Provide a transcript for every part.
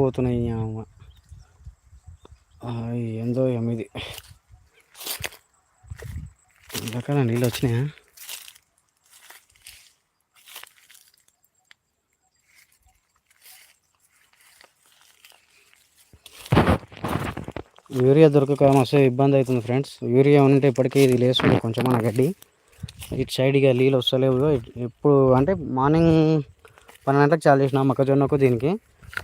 పోతున్నాయి అమ్మ. ఏందో ఏమి రకాల నీళ్ళు వచ్చినాయా? యూరియా దొరకక మస్తు ఇబ్బంది అవుతుంది ఫ్రెండ్స్. యూరియా ఉంటే ఇప్పటికీ ఇది లేస్తుంది కొంచెం మన గడ్డి. ఇటు సైడ్గా నీళ్ళు వస్తలేవు. ఎప్పుడు అంటే మార్నింగ్ పన్నెండు గంటలకు చాలు చేసిన మొక్కజొన్నకు దీనికి.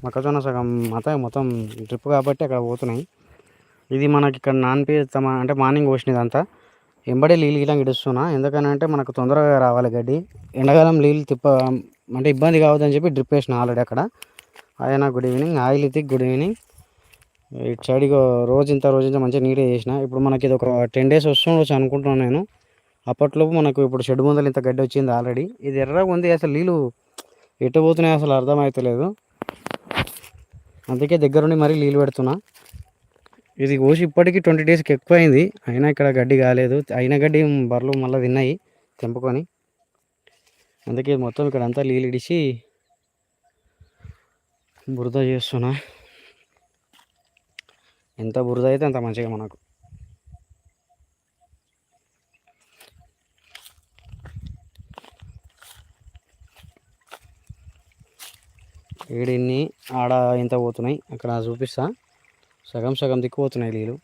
మొక్కజొన్న సగం మొత్తం మొత్తం డ్రిప్ కాబట్టి అక్కడ పోతున్నాయి. ఇది మనకి ఇక్కడ నానిపి అంటే మార్నింగ్ పోసినది అంతా. ఎంబడే నీళ్ళు గిలా ఇడుస్తున్నా ఎందుకనంటే మనకు తొందరగా రావాలి గడ్డి. ఎండాకాలం నీళ్ళు తిప్ప అంటే ఇబ్బంది కావద్దని చెప్పి డ్రిప్ వేసిన ఆల్రెడీ అక్కడ. ఆయన గుడ్ ఈవినింగ్. ఆయిల్ ఇది గుడ్ ఈవినింగ్. ఇటు సైడ్ రోజు ఇంత రోజు ఇంత మంచిగా నీట్గా చేసిన. ఇప్పుడు మనకి ఇది ఒక టెన్ డేస్ వస్తుండొచ్చు అనుకుంటున్నాను నేను. అప్పట్లోపు మనకు ఇప్పుడు షెడ్ ముందలు ఇంత గడ్డి వచ్చింది ఆల్రెడీ. ఇది ఎర్రగా ఉంది. అసలు నీళ్ళు ఎటు పోతున్నాయి అసలు అర్థమవుతలేదు అందుకే దగ్గరుండి మరీ నీళ్ళు పెడుతున్నా. ఇది కోసి ఇప్పటికీ ట్వంటీ డేస్కి ఎక్కువ అయింది అయినా ఇక్కడ గడ్డి కాలేదు. అయిన గడ్డి బర్రెలు మళ్ళీ తిన్నాయి తెంపుకొని. అందుకే మొత్తం ఇక్కడ అంతా నీళ్ళు ఇడిచి బురద చేస్తున్నా. ఎంత బురద అయితే అంత మంచిగా మనకు. ఏడిన్ని ఆడ ఎంత పోతున్నాయి? అక్కడ చూపిస్తా. సగం సగం దిక్కు పోతున్నాయి నీళ్ళు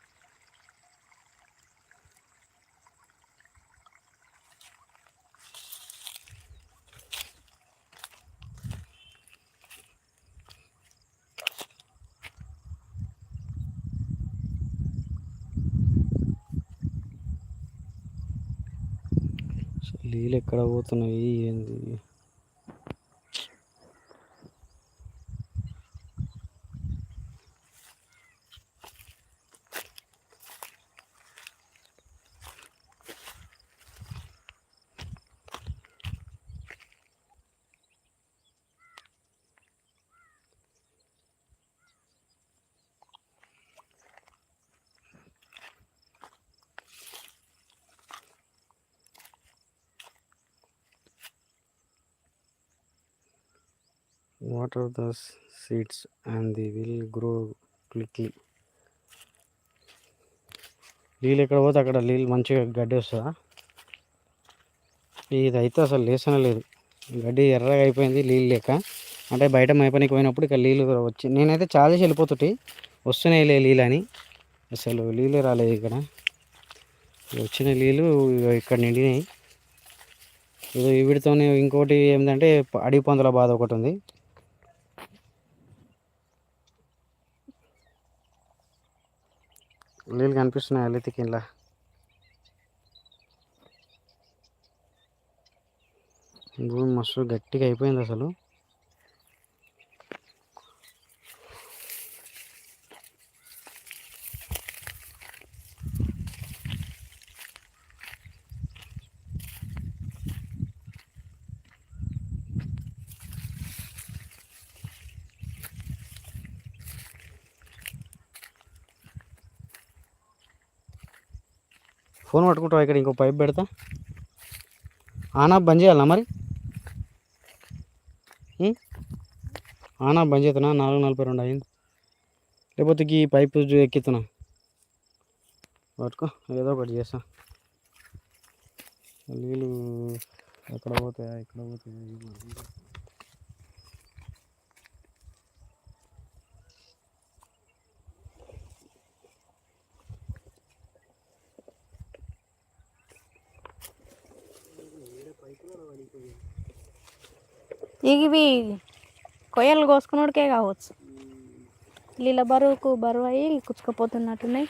నీళ్ళు ఎక్కడ పోతున్నాయి? ఏంది? Water the seeds and they will grow quickly. నీళ్ళు ఎక్కడ పోతే అక్కడ నీళ్ళు మంచిగా గడ్డి వస్తుందా? ఇది అయితే అసలు లేసనే లేదు. గడ్డి ఎర్రగా అయిపోయింది నీళ్ళు లేక. అంటే బయట మేపనికి పోయినప్పుడు ఇక్కడ నీళ్ళు వచ్చి నేనైతే చాలా చేసి వెళ్ళిపోతుంటే వస్తున్నాయి లే నీళ్ళు అని. అసలు నీళ్ళు రాలేదు ఇక్కడ. వచ్చిన నీళ్ళు ఇక్కడ నిండినాయి. ఇది వీటితోనే ఇంకోటి ఏంటంటే అడవి పందుల బాధ ఒకటి ఉంది. నీళ్ళు కనిపిస్తున్నాయి అల్లితి కింద భూమి మస్తు గట్టిగా అయిపోయింది అసలు. ఫోన్ పట్టుకుంటావు ఇక్కడ? ఇంకో పైప్ పెడతా. ఆనా బంద్ చేయాలా మరి? ఆనా బంద్ చేస్తున్నా. నాలుగు నలభై రెండు అయింది. లేకపోతే ఈ పైపు ఎక్కితున్నా పట్టుకో. ఏదో ఒకటి చేస్తా. నీళ్ళు ఎక్కడ పోతాయా? ఎక్కడ పోతాయా? ఇవి కొయ్యలు కోసుకున్నోడికే కావచ్చు. నీళ్ళ బరువుకు బరువు అయ్యి కుచ్చుకుపోతున్నట్టున్నాయి.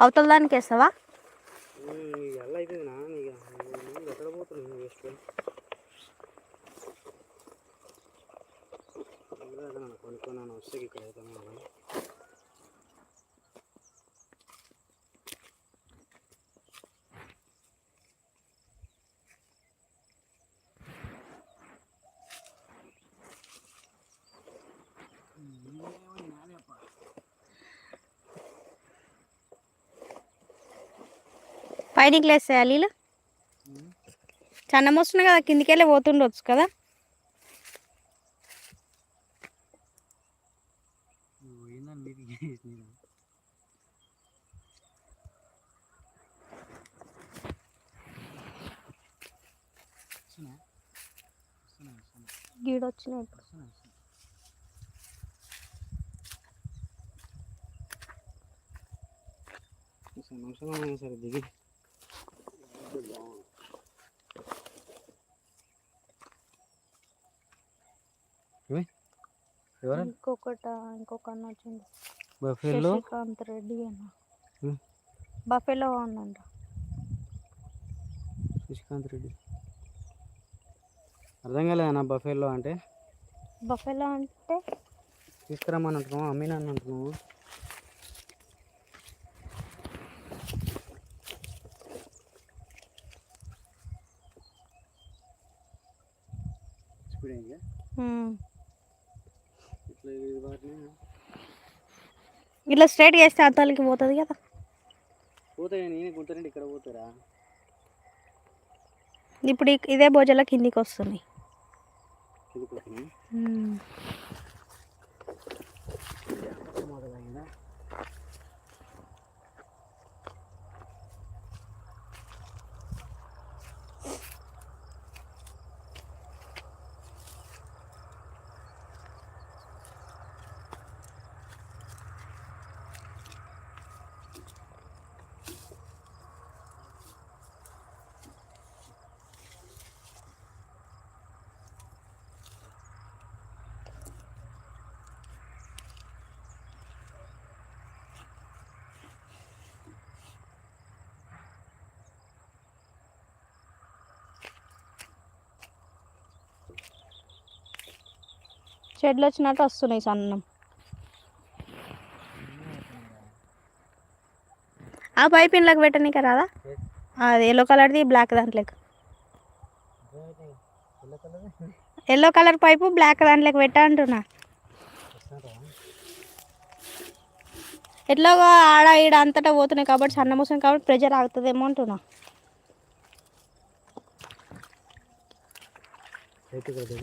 అవతల దానికి వేస్తావా ఎల్ల అయిపోయింది నా ఇక నీళ్ళు ఎక్కడ పోతున్నాయి వేస్ట్ కొనుక్కున్నాను వస్తే ఇక్కడ అవుతాను పైనకి లేస్తాయా నీళ్ళు చన్నం వస్తున్నాయి కదా కిందికెళ్ళి పోతుండొచ్చు కదా. గీడ వచ్చినాయి ఇప్పుడు సరే దిగి. ఎవరు? ఇంకొకట ఇంకొక అన్న వచ్చింది బఫేలో? శశికాంత్ రెడ్డి అన్న. బఫెలో ఉందంట శశికాంత్ రెడ్డి. అర్థం కాలేదన్న బఫేలో అంటే? బఫెలో అంటే? తీసుకురమ్మని అంటున్నావు? అమ్మీనా అంటున్నావు స్పీడ్ అయిందా ఉం. ఇట్లా ఇది వాటిని ఇట్లా స్ట్రైట్ చేస్తే అద్దాలకి పోతుంది కదా. పోతాయి నేను గుంటారండి ఇక్కడ పోతారా? ఇప్పుడు ఇదే భోజల కిందికి వస్తుంది. కిందికి వస్తున్నాయి షెడ్లు వచ్చినట్టు వస్తున్నాయి సన్నం. ఆ పైప్ ఇంట్లోకి పెట్టనీక రాదా? అది ఎల్లో కలర్ది బ్లాక్ దాంట్లోకి. Yellow colour yellow colour pipe black దాంట్లోకి పెట్టా అంటున్నా. ఎట్లాగో ఆడ ఈడ అంతటా పోతున్నాయి కాబట్టి సన్న మూసం కాబట్టి ప్రెజర్ ఆగుతుందేమో అంటున్నా. అయితే కదా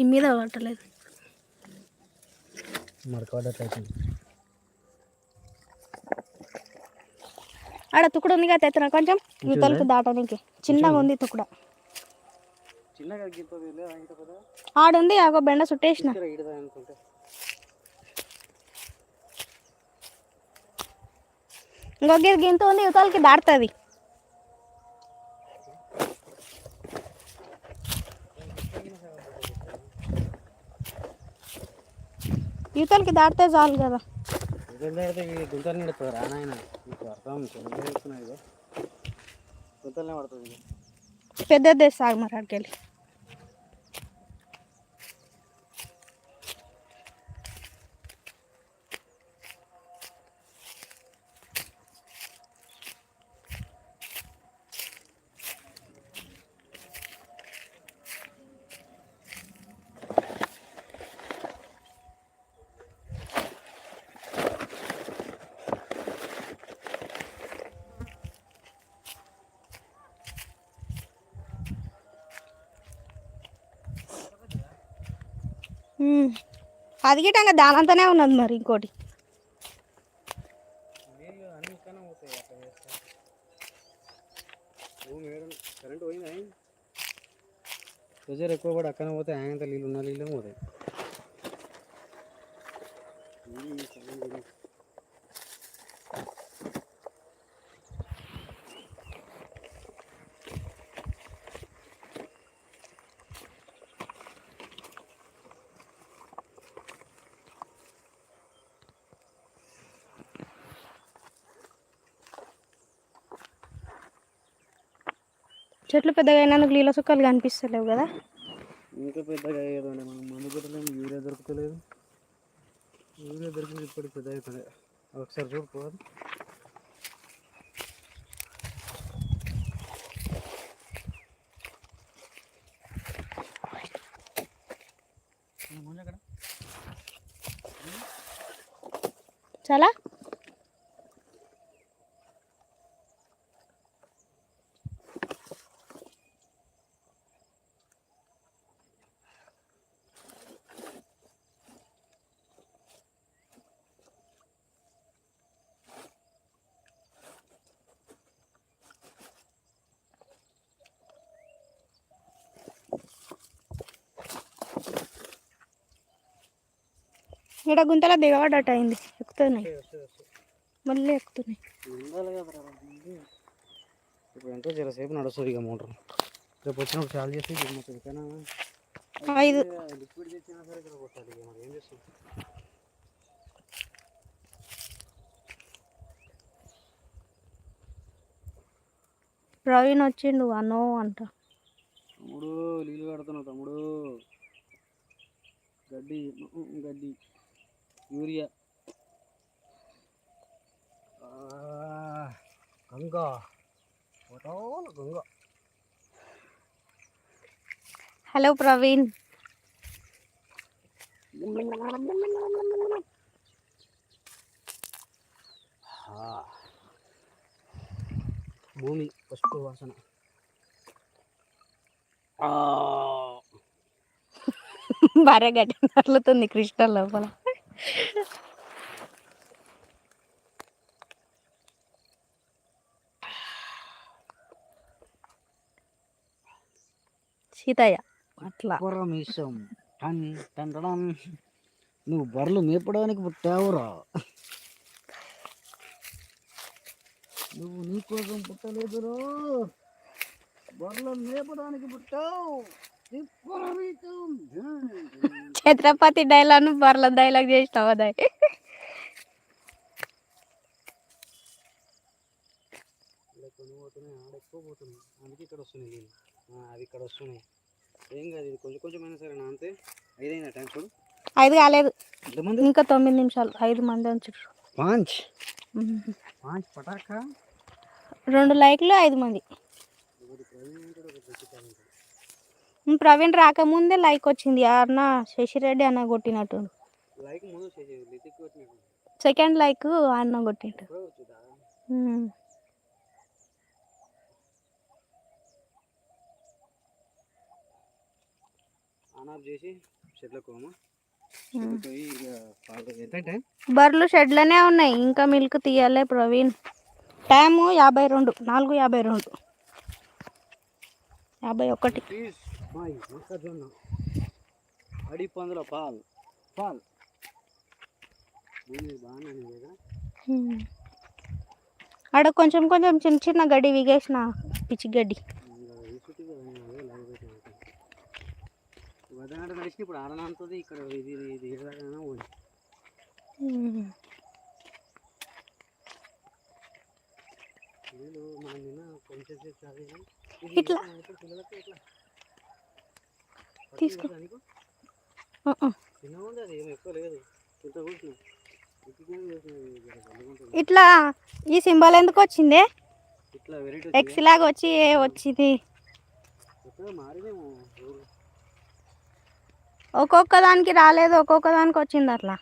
ఈ మీద పట్టలేదు. ఆడ తుకుడు ఉంది కదా ఎత్తున కొంచెం యువతలకు దాటడానికి. చిన్నగా ఉంది తుకుడ. ఆడుంది ఒక బెండ అనుకుంటే. ఇంకొక గింత ఉంది యువతలకి దాటుతుంది యువతలకి దాటితే చాలు కదా ఇదంటే ఈ గుంతలు నిడుతుంది రా నాయన నీకు అర్థం చెప్తున్నాయి ఇదో గుంతలనే పడుతుంది ఇది. పెద్దది సాగు మరి అక్కడికి అది గిట్టంగా దానంతనే ఉన్నది మరి ఇంకోటి. అన్ని ఇక్కడనే పోతాయి కరెంట్ ప్రెజర్ ఎక్కువ కూడా అక్కనే పోతే ఆయంత నీళ్ళు ఉన్న నీళ్ళు పోతాయి. చెట్లు పెద్దగా అయినందుకు నీళ్ళ సుక్కలు కనిపిస్తలేవు కదా? ఇంకా పెద్దగా అయ్యేదండి మనం మందు కొట్టలేము యూరియా దొరకలేదు యూరియా దొరికింది ఇప్పటికి పెద్ద అవుతుంది ఒకసారి చూడుకోవాలి చాలా? ఇక్కడ గుంతలో దిగబడ్డట్టు అయింది ఎక్కుతున్నాయి మళ్ళీ ఎక్కుతున్నాయి. ఇప్పుడు ఎంతో జరసేపు నడుస్తుంది ఇక మోటార్. రేపు వచ్చినప్పుడు చాలు చేసి ఐదు. లిక్విడ్ తెచ్చినా సరే ఇక్కడ కొట్టాలి ఇక మరి ఏం చేస్తాం? ప్రవీణ్ వచ్చిండు అనో అంట. తమ్ముడు నీళ్ళు కడుతున్నావు తమ్ముడు. గడ్డి గడ్డి. యూరియా ఆ, గంగ పోతావుల గంగ హలో ప్రవీణ్ ఆ, భూమి పసుపు వాసన ఆ, భార్య గడ్డి నర్లుతుంది క్రిస్టల్ లోపల సీతయ్య అట్లా. పరమేశం టన్ టన్ టన్. నువ్వు బర్రెలు మేపడానికి పుట్టావురా. నువ్వు నీకోసం పుట్టలేదురో. బర్రెలు మేపడానికి పుట్టావు. ఛత్రపతి డైలాగ్ బర్ల డైలాగ్ చేసినావు అదే ఇలా కొన్ని పోతున్నాయి ఆడ ఎక్కువ పోతున్నాయి అందుకే ఇక్కడ వస్తున్నాయి నీళ్ళు ఆ, అవి ఇక్కడ వస్తున్నాయి ఏం కాదు ఇది కొంచెం కొంచెం అయినా సరే నా అంతే ఐదైందా టైం చూడు ఐదు కాలేదు. ఎంతమంది ఇంకా తొమ్మిది నిమిషాలు. ఐదు మంది ఉంచారు పాంచ్. పాంచ్ పటాకా? రెండు లైక్లు ఐదు మంది. ప్రవీణ్ రాకముందే లైక్ వచ్చింది. అన్న శశిరెడ్డి అన్న కొట్టినట్టు. సెకండ్ లైక్ అన్న కొట్టినట్టు బర్రెలు షెడ్లోనే ఉన్నాయి. ఇంకా మిల్క్ తీయాలే ప్రవీణ్. టైము యాభై రెండు నాలుగు యాభై రెండు. యాభై ఒకటి. మాయి మొక్కజొన్న అడి పందుల పాలు పాలు. బాగానే కదా. ఆడ కొంచెం కొంచెం చిన్న చిన్న గడ్డి విగేసిన పిచ్చి గడ్డి. ఇప్పుడు ఆడనంతది ఇక్కడ ఇది నిన్న కొంచెం ఇట్లా. తీసుకో. ఇట్లా ఈ సింబల్ ఎందుకు వచ్చింది ఎక్స్ లాగా వచ్చి వచ్చింది. ఒక్కొక్క దానికి రాలేదు ఒక్కొక్క దానికి వచ్చింది అట్లా.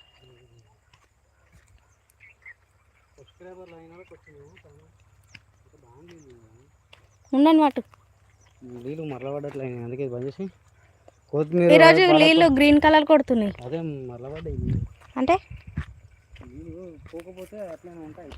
ఉండని వాటు నీళ్ళు మరలబడ్డట్లయినాయి అందుకే ఇది బంద్ చేసి కొత్తిమీర ఈరోజు నీళ్ళు గ్రీన్ కలర్ కొడుతున్నాయి. అదే మరలబడ్డాయి అంటే? పోకపోతే అట్లనే ఉంటాయి.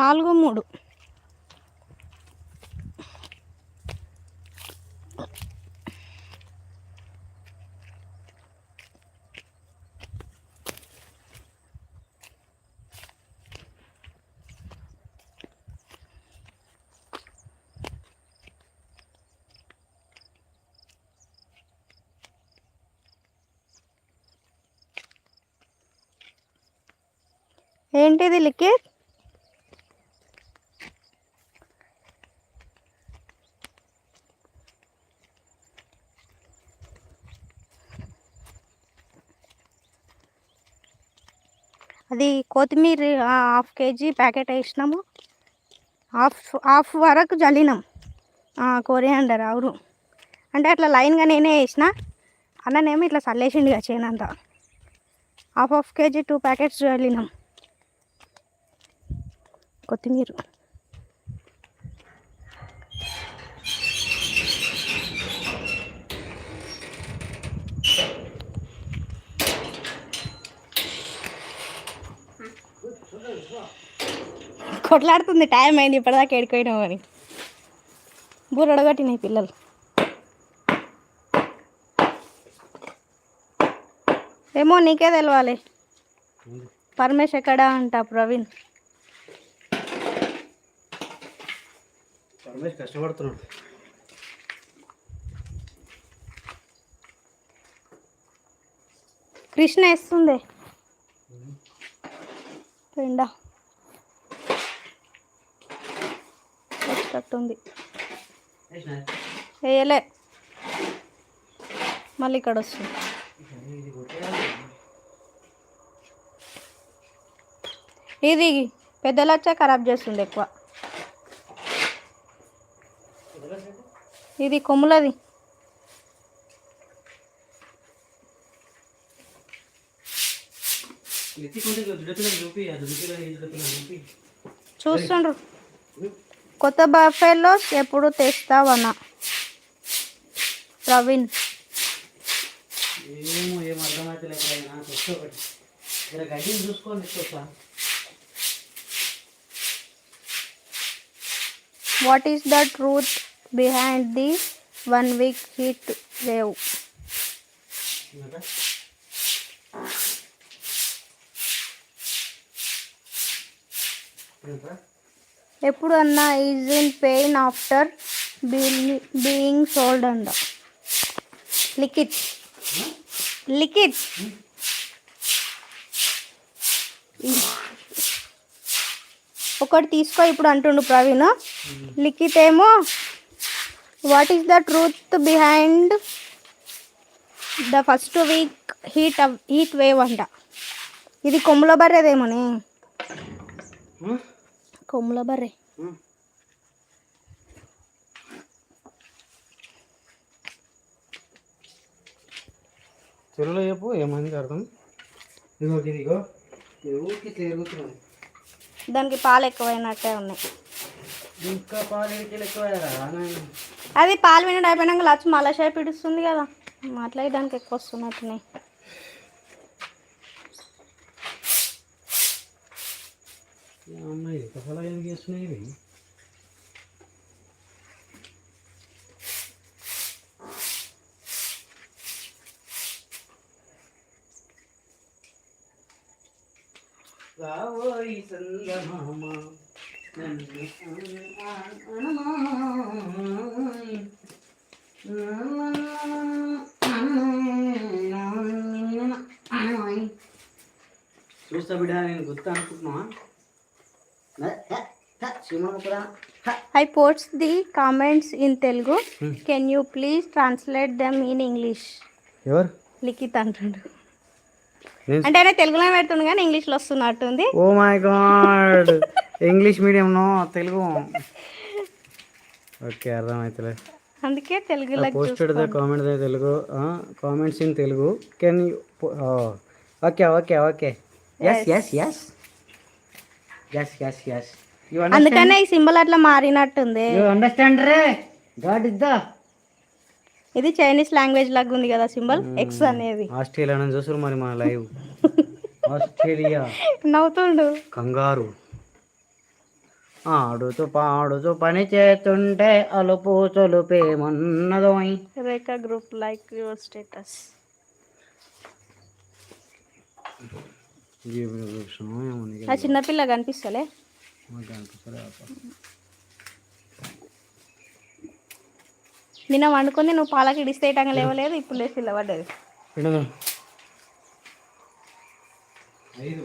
నాలుగు మూడు. ఏంటిది లిక్విడ్? అది కొత్తిమీర హాఫ్ కేజీ ప్యాకెట్ వేసినాము. హాఫ్ హాఫ్ వరకు జల్లినాం కొరియాండర్ అవును అంటే అట్లా లైన్గా నేనే వేసిన అన్ననేమో ఇట్లా చల్లేసిండు చేయనంత half half KG two packets జల్లినాం కొత్తిమీర. కొట్లాడుతుంది టైం అయింది ఇప్పటిదాకా ఎడుకోయినావు అని. బుర్రడగట్టినాయి పిల్లలు. ఏమో నీకే తెలవాలి. పరమేశ్ ఎక్కడా అంట ప్రవీణ్. పరమేష్ కష్టపడుతున్నాడు. కృష్ణ వేస్తుంది. రెండా వచ్చేటట్టుంది వేయలే. మళ్ళీ ఇక్కడ వస్తుంది. ఇది పెద్దలు వచ్చా ఖరాబ్ చేస్తుంది ఎక్కువ. ఇది కొమ్ములది. చూస్తుండ్రు. కొత్త బఫెలోస్ ఎప్పుడు తెస్తావన్నా ప్రవీణ్. ఏమో ఏం అర్థమైతే లేక నాకు వస్తే ఒకటి. జర గడ్డిని చూసుకోండి ఇష్టం what is the truth behind the one week heat wave ఎప్పుడు అన్నా is in pain after being sold అండ లిక్విడ్ లిక్విడ్ ఒకటి తీసుకో ఇప్పుడు అంటుండు ప్రవీణ్. లిఖిత్ ఏమో? What is the truth behind the first week heat heat wave అంట. ఇది కొమ్ముల బర్రెదేమోనే? Hmm? కొమ్ముల బర్రె తెలుగులో చెప్పు ఏమైంది అర్థం ఇదిగో ఊరికి తిరుగుతున్నాను దానికి పాలు ఎక్కువైనట్టే ఉన్నాయి ఇంకా పాలు అది పాలు వినడం అయిపోయినాక లచ్చ మళ్ళా షేప్ ఇడుస్తుంది కదా అట్లా దానికి ఎక్కువ వస్తున్నట్టున్నాయి ఉన్నాయి. కసలా ఎందుకు చేస్తున్నాయి ఇవి? రావోయి సందమామ చూస్తా బిడ్డ నేను గుర్తు అనుకుంటున్నా I post the comments in Telugu. Can you please translate them in English ఎవరు? లిఖిత్ అంటుండు. అంటే ఆయన తెలుగులో పెడుతుండు కానీ ఇంగ్లీష్లో వస్తున్నట్టుంది. Oh my God! ఇంగ్లీష్ మీడియంలో తెలుగు. ఓకే అర్థమవుతలే అందుకే తెలుగులో posted the comment the Telugu. Comments in Telugu. Can you okay okay okay. Yes yes yes yes yes yes you అందుకనే ఈ సింబల్ అట్లా మారినట్టుంది. యు అండర్స్టాండ్ రే? గాడ్ ఇస్ ద ఇది చైనీస్ లాంగ్వేజ్ లాగా ఉంది కదా సింబల్? ఎక్స్ అనేది. ఆస్ట్రేలియా నుంచి చూసారు మరి మన లైవ్. ఆస్ట్రేలియా. నవ్వుతుండు. కంగారు. ఆడుతూ పాడుతూ పని చేస్తుంటే అలుపు చొలుపేమన్నదోయ్ Rekha group like your status ఆ చిన్నపిల్ల కనిపిస్తలే? నిన్న వండుకొని నువ్వు పాలకి ఇడిస్తేయటంగా లేవలేదు ఇప్పుడు లేచి ఐదు.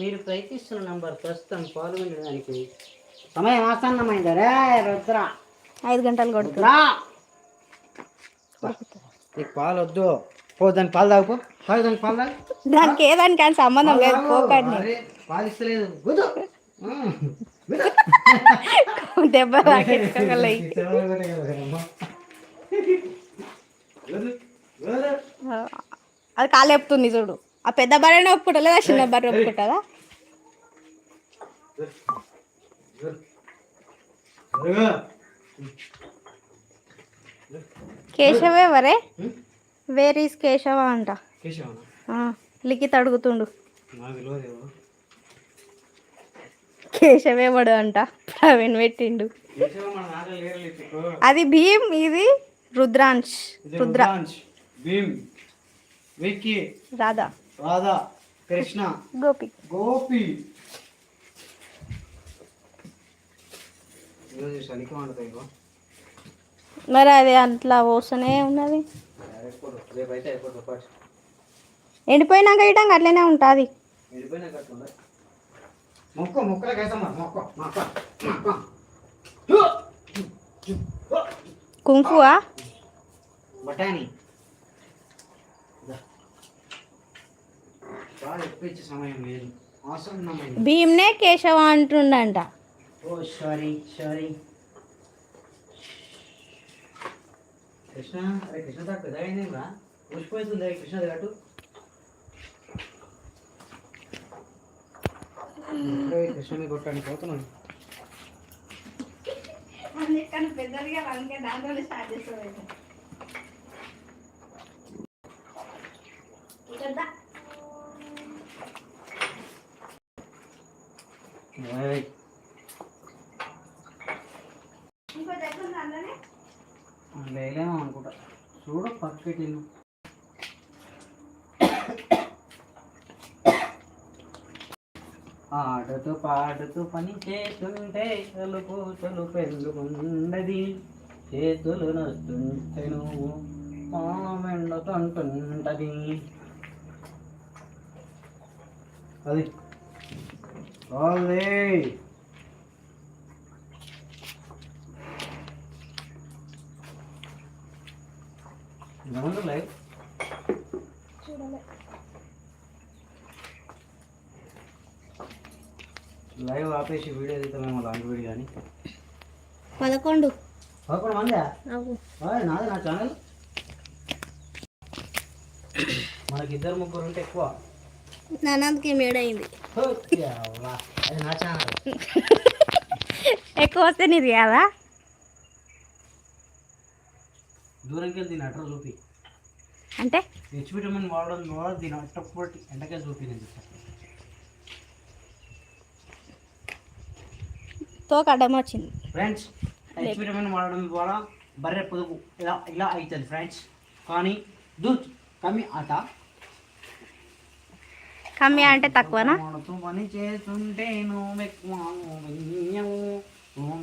మీరు ప్రయత్నిస్తున్న నంబర్ ప్రస్తుతం పాల్గొనడానికి సమయం ఆసన్నమైంది? రే రుద్ర. ఐదు గంటలు రుద్ర నీకు పాలు వద్దు. పో దానికి పాలు తాగుపో తాగు దానికి పాలు తాగు. దానికి ఏదానికి కానీ సంబంధం లేదు పోకండి. పాలు ఇస్తలేదు గుద్దు. దెబ్బ. అది కాలేపుతుంది చూడు. ఆ పెద్ద బర్రెనే ఒప్పుకుంటా చిన్న బర్రె ఒప్పుకుంటుందా. కేశవే వరే? వేర్ ఈస్ కేశవ అంట. లిఖిత్ అడుగుతుండు. కేశవే వడు అంట ప్రవీణ్ పెట్టిండు. అది భీమ్ ఇది రుద్రాంశ్ రుద్ర. రుద్రాంశ్, భీమ్ విక్కీ రాధా. రాధా కృష్ణ గోపి. గోపి. మరి అది అట్లా పోస్తూనే ఉన్నది. ఎండిపోయినాక ఇయటం అట్లనే ఉంటుంది. మొక్క మొక్క కుంకువా? బఠానీ. భీమ్నే కేశవ అంటుండంట. ఓ సారీ సారీ. కృష్ణ అరే కృష్ణ తాడు పెద్ద అయిందేమ్రా పుష్పోతుంది కృష్ణ తాటు కృష్ణని కొట్టడానికి పోతున్నాను ఏయ్, లేలేమో అనుకుంటా చూడు పక్కకి నేను ఆడుతూ పని చేస్తుంటే తలుపు తలుపు చేతులు నొస్తుంటే నువ్వు మెండుతుంటుంటది అది. చాలే ఏమన్నా లైవ్ లైవ్ ఆపేసి వీడియో తీద్దామేమో లాంటి వీడియో కానీ పదకొండు. పదకొండు మందా? నాది నా ఛానల్ మనకి ఇద్దరు ముగ్గురు ఉంటే ఎక్కువ. నాన్నకి మేడైంది. అది నా ఛానల్ ఎక్కువ వస్తే నీది కదా? దూరంకి వెళ్ళి దీని అట్ర చూపి. అంటే? హెచ్ విటమిన్ వాడడం ద్వారా దీని అట్టపట్టి ఎండకే చూపి నేను చెప్తాను తోక అడ్డం వచ్చింది. ఫ్రెండ్స్ విటమిన్ వాడడం ద్వారా బర్రె పొదుగు ఇలా ఇలా అవుతుంది ఫ్రెండ్స్? కానీ దూత్ కమి ఆట. కమ్మి అంటే తక్కువనా? పని చేస్తుంటే నువ్వు ఎక్కువ నువ్వు నువ్వు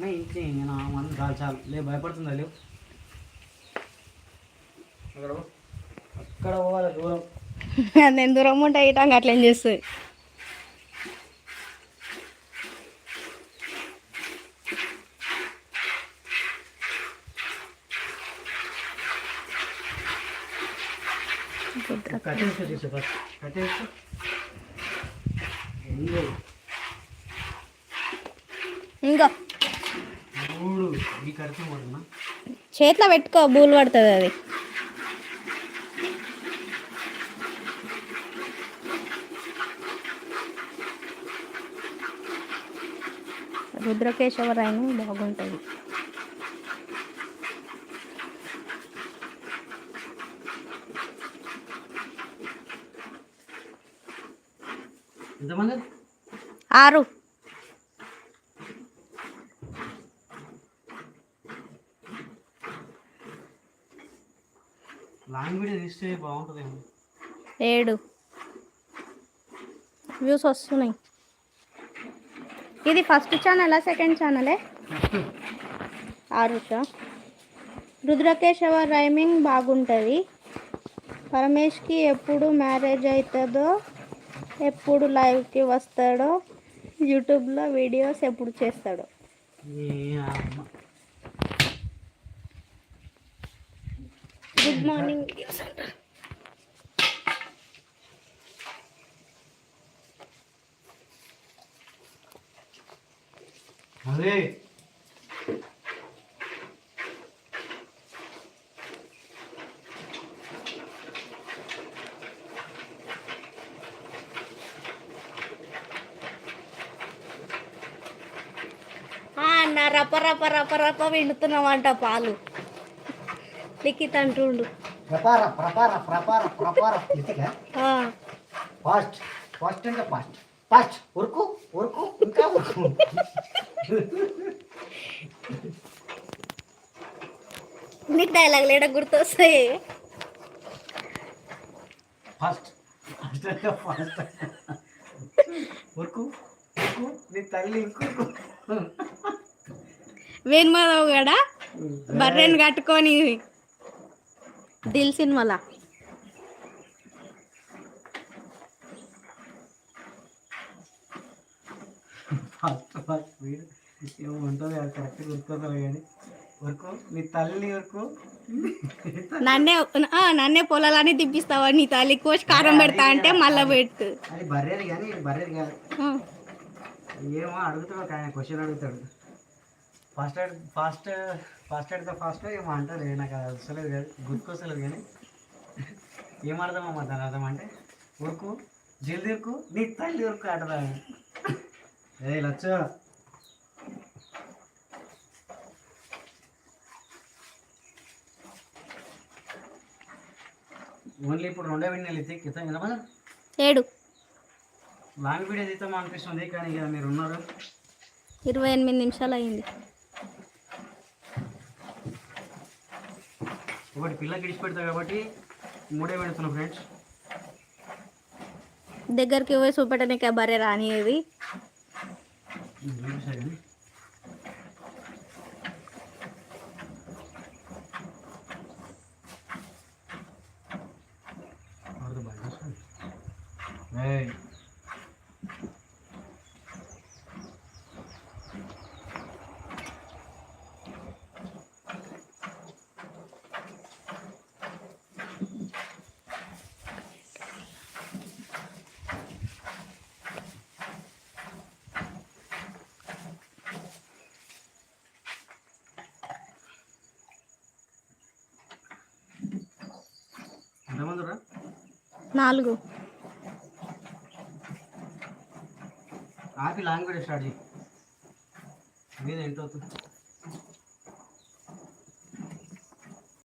నా మన చాలు చాలు. లే భయపడుతుందా లేవు అక్కడ పోవాలి దూరం. నేను దూరం ఉంటే అట్లా ఏం చేస్తుంది కట్టేసుకో తీసు ఫస్ట్ కట్టేసుకో రెండు ఇంకా. చేతిలో పెట్టుకో బూలు పడుతుంది అది. రుద్రకేశవరాయను బాగుంటుంది. ఆరు. ఏడు. వ్యూస్ వస్తున్నాయి. ఇది ఫస్ట్ ఛానలా సెకండ్ ఛానలే? ఆరుట. రుద్రకేశవ రైమింగ్ బాగుంటుంది. పరమేష్కి ఎప్పుడు మ్యారేజ్ అవుతుందో ఎప్పుడు లైవ్కి వస్తాడో యూట్యూబ్లో వీడియోస్ ఎప్పుడు చేస్తాడో. Good morning. అదే అన్న రప రప రప రప విండుతున్నామంట పాలు లిఖిత్ అంటుండు ఫాస్ట్ ఫాస్ట్ అంటే ఫాస్ట్ ఫాస్ట్ ఉరుకు ఉరుకు ఇంకా ఉరుకు నీకు డైలాగ్ లేడ గుర్తొస్తాయి ఫాస్ట్ ఫాస్ట్ అంటే ఫాస్ట్ ఉరుకు ఉరుకు నీ తల్లి ఇంకురుకు వేణుమాధవ్ గడా? బర్రెని కట్టుకొని దిల్ సినిమాలా? ఫాస్ట్ ఫాస్ట్ వీడు ఏమో ఉంటుంది అది కరెక్ట్ గుర్తుకోవాలి కానీ ఉరుకు నీ తల్లి ఉరుకు నన్నే ఆ, నన్నే పొలాలని తిప్పిస్తావా? నీ తల్లి కోసి కారం పెడతా అంటే మళ్ళా పెట్టు. అది బర్రేది కానీ బర్రేది కాదు. ఏమో అడుగుతాడు ఆయన క్వశ్చన్ అడుగుతాడు. ఫాస్ట్ ఫాస్ట్ ఫాస్ట్ అడితే ఫాస్ట్ ఏమో అంటారు నాకు అది వస్తలేదు కాదు గుర్తుకొస్తలేదు కానీ. ఏం అర్థమమ్మా దాని అర్థం అంటే ఉరుకు జల్దీ ఉరుకు నీ తల్లి ఉరుకు ఆటదా ఏ లచ్చ. ఓన్లీ ఇప్పుడు రెండో విన్నెలు ఎత్తి కింద ఎంత ఏడు. లాంగ్ వీడియో తీద్దాం అనిపిస్తుంది కానీ ఇక మీరు ఉన్నారు. ఇరవై ఎనిమిది నిమిషాలు అయింది. ఒకటి పిల్లకి ఇడిచి పెడతా కాబట్టి మూడే పెడుతున్నా ఫ్రెండ్స్. దగ్గరికి పోయి చూపెట్టడానికి బర్రె రానిది సరే ఏయ్ ఎంతమంది రా నాలుగు. ఆపి లాంగ్ వీడియో స్టార్ట్ చేయి మీద ఎంత